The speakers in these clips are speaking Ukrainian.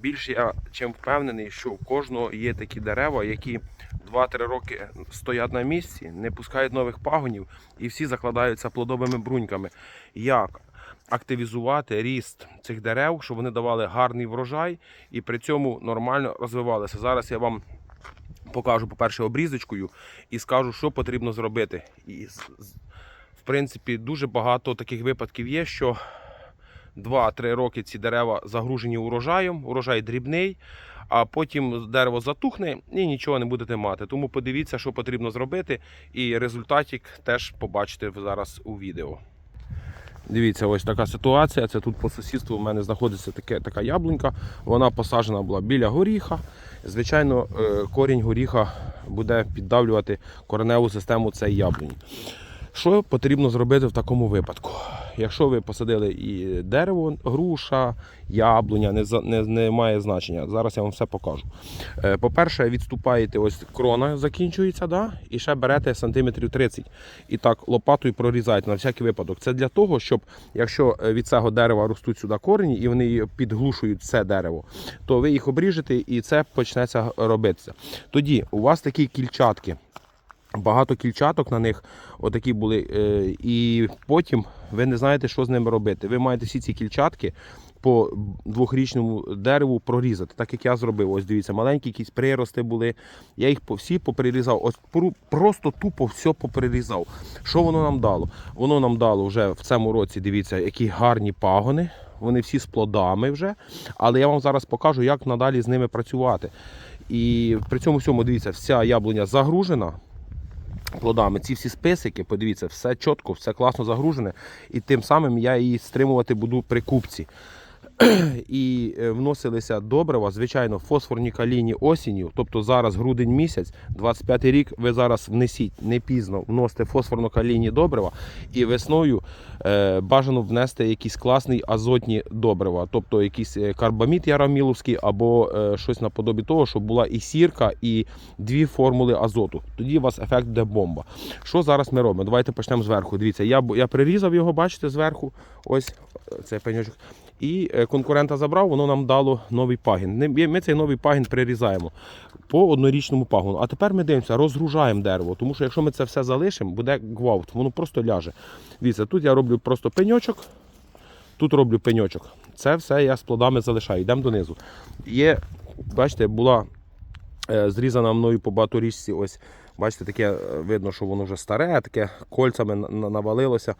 більш я чим впевнений, що у кожного є такі дерева, які 2-3 роки стоять на місці, не пускають нових пагонів і всі закладаються плодовими бруньками. Як активізувати ріст цих дерев, щоб вони давали гарний врожай і при цьому нормально розвивалися. Зараз я вам покажу, по-перше, обрізочкою і скажу, що потрібно зробити. І в принципі, дуже багато таких випадків є, що 2-3 роки ці дерева загружені урожаєм, урожай дрібний, а потім дерево затухне і нічого не будете мати. Тому подивіться, що потрібно зробити, і результатик теж побачите зараз у відео. Дивіться, ось така ситуація. Це тут по сусідству в мене знаходиться таке, така яблунька. Вона посаджена була біля горіха. Звичайно, е, корінь горіха буде піддавлювати кореневу систему цієї яблуні. Що потрібно зробити в такому випадку? Якщо ви посадили і дерево, груша, яблуня, не, не, не має значення. Зараз я вам все покажу. Е, По-перше, відступаєте, ось крона закінчується, да? і ще берете сантиметрів 30 і так лопатою прорізаєте на всякий випадок. Це для того, щоб якщо е, від цього дерева ростуть сюди корені і вони підглушують це дерево, то ви їх обріжете і це почнеться робитися. Тоді у вас такі кільчатки. Багато кільчаток на них отакі були, е, і потім ви не знаєте, що з ними робити. Ви маєте всі ці кільчатки по двохрічному дереву прорізати, так як я зробив. Ось дивіться, маленькі якісь прирости були. Я їх всі поприрізав. Ось просто тупо все поприрізав. Що воно нам дало? Воно нам дало вже в цьому році, дивіться, які гарні пагони. Вони всі з плодами вже. Але я вам зараз покажу, як надалі з ними працювати. І при цьому всьому, дивіться, вся яблуня загружена плодами. Ці всі списики, подивіться, все чітко, все класно загружене. І тим самим я її стримувати буду при купці. І е, вносилися добрива, звичайно, фосфорні калійні осінню. Тобто зараз грудень місяць, 25 рік, ви зараз внесіть не пізно, вносите фосфорно-калійні добрива. І весною е, бажано внести якісь класні азотні добрива, тобто якийсь е, карбамід яраміловський або е, щось наподобі того, щоб була і сірка, і дві формули азоту. Тоді у вас ефект буде бомба. Що зараз ми робимо? Давайте почнемо зверху. Дивіться, я, я прирізав його, бачите, зверху. Ось е, цей пеньочок. І е, конкурента забрав, воно нам дало новий пагін. Ми цей новий пагін прирізаємо по однорічному пагону. А тепер ми дивимося, розгружаємо дерево. Тому що якщо ми це все залишимо, буде гвалт, воно просто ляже. Дивіться, тут я роблю просто пеньочок, тут роблю пеньочок. Це все я з плодами залишаю. Йдемо донизу. Є, бачите, була е, зрізана мною по баторіжці. Ось, бачите, таке е, видно, що воно вже старе, таке кольцями на- на- навалилося.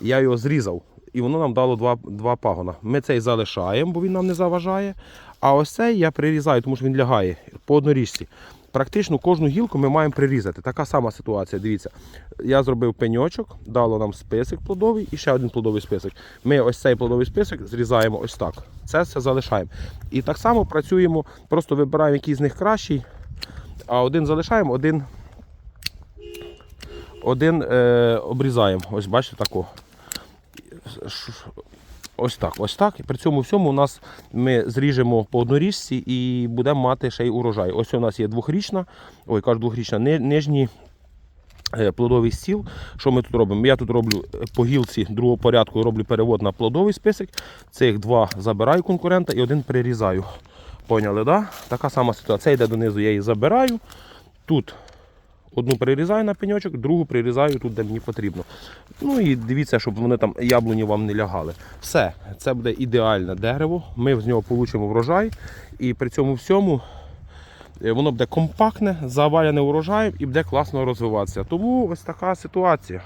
Я його зрізав. І воно нам дало два, два пагона. Ми цей залишаємо, бо він нам не заважає. А ось цей я прирізаю, тому що він лягає по одноріжці. Практично кожну гілку ми маємо прирізати. Така сама ситуація. Дивіться, я зробив пеньочок, дало нам список плодовий і ще один плодовий список. Ми ось цей плодовий список зрізаємо ось так. Це все залишаємо. І так само працюємо, просто вибираємо, який з них кращий, а один залишаємо, один, один е, обрізаємо. Ось бачите тако. Ось так, ось так. При цьому всьому у нас ми зріжемо по одноріжці і будемо мати ще й урожай. Ось у нас є двохрічна, ой, кажу двохрічна, ни- нижній е, плодовий стіл. Що ми тут робимо? Я тут роблю е, по гілці другого порядку, роблю перевод на плодовий список. Цих два забираю конкурента і один перерізаю. Поняли, да? Така сама ситуація. Це йде донизу, я її забираю. Тут Одну прирізаю на пеньочок, другу прирізаю тут, де мені потрібно. Ну і дивіться, щоб вони там яблуні вам не лягали. Все, це буде ідеальне дерево. Ми з нього получимо врожай. І при цьому всьому е, воно буде компактне, заваляне урожаєм і буде класно розвиватися. Тому ось така ситуація.